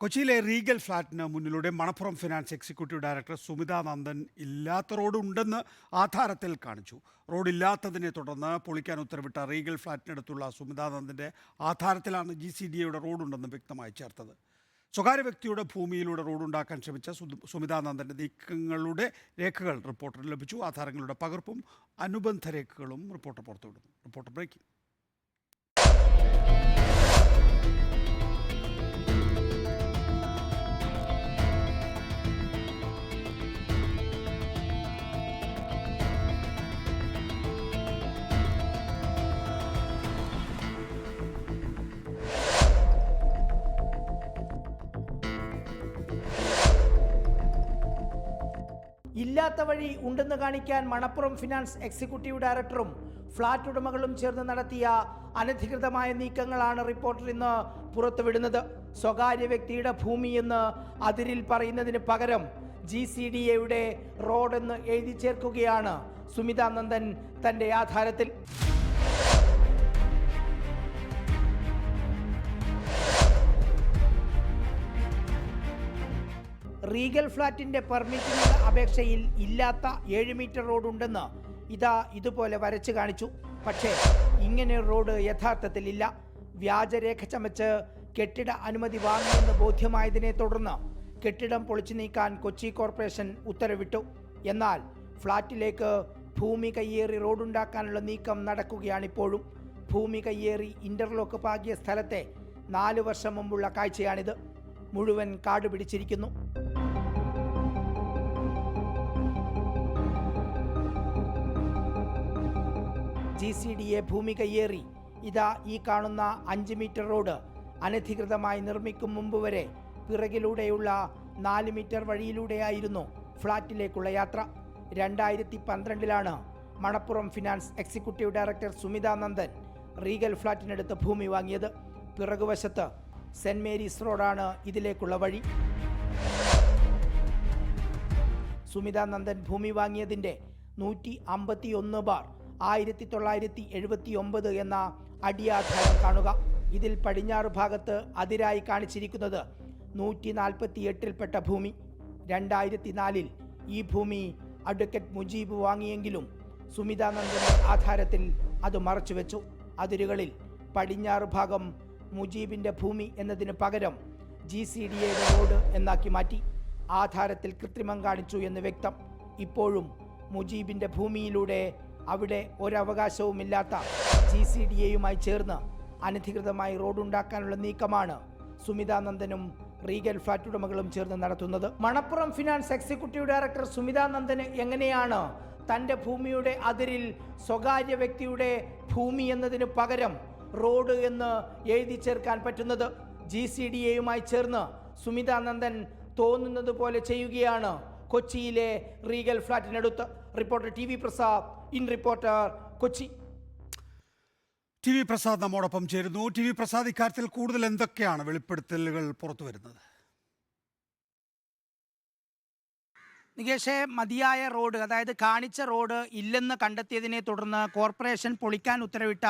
കൊച്ചിയിലെ റീഗൽ ഫ്ളാറ്റിന് മുന്നിലൂടെ Manappuram finance executive director Sumitha Nandan ഇല്ലാത്ത റോഡുണ്ടെന്ന് ആധാരത്തിൽ കാണിച്ചു. റോഡില്ലാത്തതിനെ തുടർന്ന് പൊളിക്കാൻ ഉത്തരവിട്ട റീഗൽ ഫ്ളാറ്റിനടുത്തുള്ള സുമിതാ നന്ദന്റെ ആധാരത്തിലാണ് ജി സി ഡി എയുടെ റോഡുണ്ടെന്ന് വ്യക്തമായി ചേർത്തത്. സ്വകാര്യ വ്യക്തിയുടെ ഭൂമിയിലൂടെ റോഡുണ്ടാക്കാൻ ശ്രമിച്ച സുമിതാനന്ദന്റെ സുമിതാ നന്ദന്റെ നീക്കങ്ങളുടെ രേഖകൾ റിപ്പോർട്ടറിന് ലഭിച്ചു. ആധാരങ്ങളുടെ പകർപ്പും അനുബന്ധ രേഖകളും റിപ്പോർട്ടർ പുറത്തുവിടുന്നു. Reporter breaking. ഇല്ലാത്ത വഴി ഉണ്ടെന്ന് കാണിക്കാൻ മണപ്പുറം ഫിനാൻസ് എക്സിക്യൂട്ടീവ് ഡയറക്ടറും ഫ്ളാറ്റ് ഉടമകളും ചേർന്ന് നടത്തിയ അനധികൃതമായ നീക്കങ്ങളാണ് റിപ്പോർട്ടിൽ ഇന്ന് പുറത്തുവിടുന്നത്. സ്വകാര്യ വ്യക്തിയുടെ ഭൂമി എന്ന് അതിരിൽ പറയുന്നതിന് പകരം ജി സി ഡി എയുടെ റോഡെന്ന് എഴുതി ചേർക്കുകയാണ് സുമിതാ നന്ദൻ തന്റെ ആധാരത്തിൽ. റീഗൽ ഫ്ളാറ്റിന്റെ പെർമിറ്റിനുള്ള അപേക്ഷയിൽ ഇല്ലാത്ത ഏഴ് മീറ്റർ റോഡ് ഉണ്ടെന്ന് ഇതാ ഇതുപോലെ വരച്ചു കാണിച്ചു. പക്ഷേ ഇങ്ങനെ റോഡ് യഥാർത്ഥത്തിൽ ഇല്ല. വ്യാജരേഖ ചമച്ച് കെട്ടിട അനുമതി വാങ്ങുമെന്ന് ബോധ്യമായതിനെ തുടർന്ന് കെട്ടിടം പൊളിച്ചു നീക്കാൻ കൊച്ചി കോർപ്പറേഷൻ ഉത്തരവിട്ടു. എന്നാൽ ഫ്ളാറ്റിലേക്ക് ഭൂമി കയ്യേറി റോഡുണ്ടാക്കാനുള്ള നീക്കം നടക്കുകയാണിപ്പോഴും. ഭൂമി കയ്യേറി ഇന്റർലോക്ക് പാകിയ സ്ഥലത്തെ നാല് വർഷം മുമ്പുള്ള കാഴ്ചയാണിത്. മുഴുവൻ കാട് പിടിച്ചിരിക്കുന്നു ജി സി ഡി എ ഭൂമി കയ്യേറി ഇതാ ഈ കാണുന്ന അഞ്ച് മീറ്റർ റോഡ് അനധികൃതമായി നിർമ്മിക്കും മുമ്പ് വരെ പിറകിലൂടെയുള്ള നാല് മീറ്റർ വഴിയിലൂടെയായിരുന്നു ഫ്ളാറ്റിലേക്കുള്ള യാത്ര. രണ്ടായിരത്തി പന്ത്രണ്ടിലാണ് Manappuram finance executive director Sumitha Nandan Regal ഫ്ളാറ്റിനടുത്ത് ഭൂമി വാങ്ങിയത്. പിറകുവശത്ത് സെന്റ് മേരീസ് റോഡാണ് ഇതിലേക്കുള്ള വഴി. സുമിത നന്ദൻ ഭൂമി വാങ്ങിയതിന്റെ നൂറ്റി അമ്പത്തി ഒന്ന് ബാർ ആയിരത്തി തൊള്ളായിരത്തി എഴുപത്തി ഒമ്പത് എന്ന അടിയാധാരം കാണുക. ഇതിൽ പടിഞ്ഞാറ് ഭാഗത്ത് അതിരായി കാണിച്ചിരിക്കുന്നത് നൂറ്റി നാൽപ്പത്തി എട്ടിൽപ്പെട്ട ഭൂമി. രണ്ടായിരത്തി നാലിൽ ഈ ഭൂമി അഡ്വക്കേറ്റ് മുജീബ് വാങ്ങിയെങ്കിലും സുമിതാനന്ദന്റെ ആധാരത്തിൽ അത് മറച്ചുവെച്ചു. അതിരുകളിൽ പടിഞ്ഞാറ് ഭാഗം മുജീബിന്റെ ഭൂമി എന്നതിന് പകരം ജി സി ഡി എയുടെ റോഡ് എന്നാക്കി മാറ്റി. ആധാരത്തിൽ കൃത്രിമം കാണിച്ചു എന്ന് വ്യക്തം. ഇപ്പോഴും മുജീബിന്റെ ഭൂമിയിലൂടെ അവിടെ ഒരവകാശവുമില്ലാത്ത ജി സി ഡി എയുമായി ചേർന്ന് അനധികൃതമായി റോഡുണ്ടാക്കാനുള്ള നീക്കമാണ് സുമിതാനന്ദനും റീഗൽ ഫ്ലാറ്റ് ഉടമകളും ചേർന്ന് നടത്തുന്നത്. മണപ്പുറം ഫിനാൻസ് എക്സിക്യൂട്ടീവ് ഡയറക്ടർ സുമിതാനന്ദന് എങ്ങനെയാണ് തന്റെ ഭൂമിയുടെ അതിരിൽ സ്വകാര്യ വ്യക്തിയുടെ ഭൂമി എന്നതിന് പകരം റോഡ് എന്ന് എഴുതി ചേർക്കാൻ പറ്റുന്നത്? ജി സി ഡി എയുമായി ചേർന്ന് സുമിതാനന്ദൻ തോന്നുന്നത് പോലെ ചെയ്യുകയാണ് കൊച്ചിയിലെ Regal ഫ്ലാറ്റിനടുത്ത് reporter T V Prasad in reporter Kochi T V Prasad നമ്മോടൊപ്പം ചേരുന്നു. ടി വി പ്രസാദ് ഇക്കാര്യത്തിൽ കൂടുതൽ എന്തൊക്കെയാണ് വെളിപ്പെടുത്തലുകൾ പുറത്തു വരുന്നത്? നികേഷെ മതിയായ റോഡ് അതായത് കാണിച്ച റോഡ് ഇല്ലെന്ന് കണ്ടെത്തിയതിനെ തുടർന്ന് കോർപ്പറേഷൻ പൊളിക്കാൻ ഉത്തരവിട്ട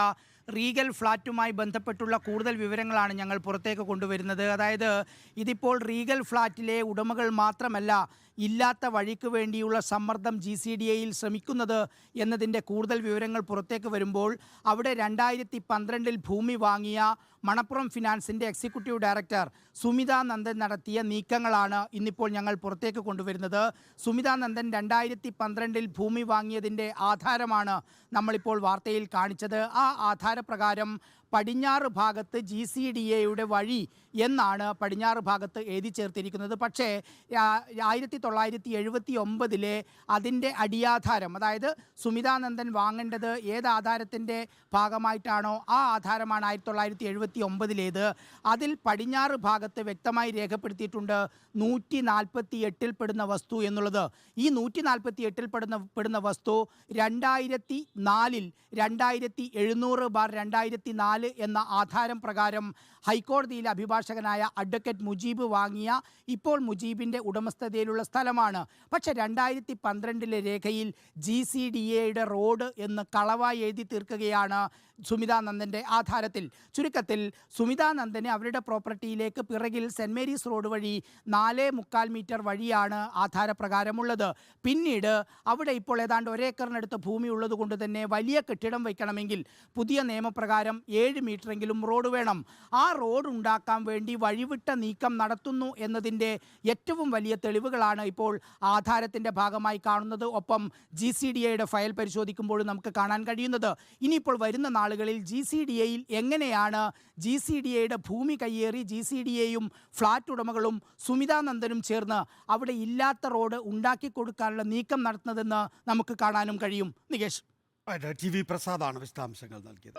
റീഗൽ ഫ്ലാറ്റുമായി ബന്ധപ്പെട്ടുള്ള കൂടുതൽ വിവരങ്ങളാണ് ഞങ്ങൾ പുറത്തേക്ക് കൊണ്ടുവരുന്നത്. അതായത് ഇതിപ്പോൾ റീഗൽ ഫ്ലാറ്റിലെ ഉടമകൾ മാത്രമല്ല ഇല്ലാത്ത വഴിക്ക് വേണ്ടിയുള്ള സമ്മർദ്ദം ജി സി ഡി എയിൽ ശ്രമിക്കുന്നത് എന്നതിന്റെ കൂടുതൽ വിവരങ്ങൾ പുറത്തേക്ക് വരുമ്പോൾ അവിടെ രണ്ടായിരത്തി പന്ത്രണ്ടിൽ ഭൂമി വാങ്ങിയ മണപ്പുറം ഫിനാൻസിന്റെ എക്സിക്യൂട്ടീവ് ഡയറക്ടർ സുമിതാ നന്ദൻ നടത്തിയ നീക്കങ്ങളാണ് ഇന്നിപ്പോൾ ഞങ്ങൾ പുറത്തേക്ക് കൊണ്ടുവരുന്നത്. സുമിതാ നന്ദൻ രണ്ടായിരത്തി പന്ത്രണ്ടിൽ ഭൂമി വാങ്ങിയതിന്റെ ആധാരമാണ് നമ്മളിപ്പോൾ വാർത്തയിൽ കാണിച്ചത്. ആ ആധാരപ്രകാരം പടിഞ്ഞാറ് ഭാഗത്ത് ജി സി ഡി എയുടെ വഴി എന്നാണ് പടിഞ്ഞാറ് ഭാഗത്ത് എഴുതി ചേർത്തിരിക്കുന്നത്. പക്ഷേ ആയിരത്തി തൊള്ളായിരത്തി എഴുപത്തി ഒമ്പതിലെ അതിന്റെ അടിയാധാരം അതായത് സുമിതാനന്ദൻ വാങ്ങേണ്ടത് ഏത് ആധാരത്തിന്റെ ഭാഗമായിട്ടാണോ ആ ആധാരമാണ് ആയിരത്തി തൊള്ളായിരത്തി എഴുപത്തി ഒമ്പതിലേത് അതിൽ പടിഞ്ഞാറ് ഭാഗത്ത് വ്യക്തമായി രേഖപ്പെടുത്തിയിട്ടുണ്ട് നൂറ്റി നാൽപ്പത്തി എട്ടിൽ പെടുന്ന വസ്തു എന്നുള്ളത്. ഈ നൂറ്റി നാൽപ്പത്തി എട്ടിൽ പെടുന്ന പെടുന്ന വസ്തു രണ്ടായിരത്തി നാലിൽ രണ്ടായിരത്തി എഴുന്നൂറ് ബാർ രണ്ടായിരത്തി നാല് എന്ന ആധാരം പ്രകാരം ഹൈക്കോടതിയിലെ അഭിഭാഷകനായ അഡ്വക്കേറ്റ് മുജീബ് വാങ്ങിയ ഇപ്പോൾ മുജീബിന്റെ ഉടമസ്ഥതയിലുള്ള സ്ഥലമാണ്. പക്ഷെ രണ്ടായിരത്തി പന്ത്രണ്ടിലെ രേഖയിൽ ജി സി ഡി എയുടെ റോഡ് എന്ന് കളവായി എഴുതി തീർക്കുകയാണ് സുമിതാനന്ദന്റെ ആധാരത്തിൽ. ചുരുക്കത്തിൽ സുമിതാനന്ദന് അവരുടെ പ്രോപ്പർട്ടിയിലേക്ക് പിറകിൽ സെന്റ് മേരീസ് റോഡ് വഴി നാല് മുക്കാൽ മീറ്റർ വഴിയാണ് ആധാരപ്രകാരമുള്ളത്. പിന്നീട് അവിടെ ഇപ്പോൾ ഏതാണ്ട് ഒരേക്കറിനടുത്ത് ഭൂമി ഉള്ളത് കൊണ്ട് തന്നെ വലിയ കെട്ടിടം വയ്ക്കണമെങ്കിൽ പുതിയ നിയമപ്രകാരം ഏഴ് മീറ്ററെങ്കിലും റോഡ് വേണം. ആ റോഡ് ഉണ്ടാക്കാൻ വേണ്ടി വഴിവിട്ട നീക്കം നടത്തുന്നു എന്നതിന്റെ ഏറ്റവും വലിയ തെളിവുകളാണ് ഇപ്പോൾ ആധാരത്തിന്റെ ഭാഗമായി കാണുന്നത്. ഒപ്പം ജി സി ഡി എയുടെ ഫയൽ പരിശോധിക്കുമ്പോൾ നമുക്ക് കാണാൻ കഴിയുന്നത്. ഇനിയിപ്പോൾ വരുന്ന നാളുകളിൽ ജി സി ഡി എയിൽ എങ്ങനെയാണ് ജി സി ഡി എയുടെ ഭൂമി കയ്യേറി ജി സി ഡി എയും ഫ്ളാറ്റ് ഉടമകളും സുമിതാനന്ദനും ചേർന്ന് അവിടെ ഇല്ലാത്ത റോഡ് ഉണ്ടാക്കി കൊടുക്കാനുള്ള നീക്കം നടത്തുന്നതെന്ന് നമുക്ക് കാണാനും കഴിയും. നികേഷ്. ടി വി പ്രസാദാണ് വിശദാംശങ്ങൾ നൽകിയത്.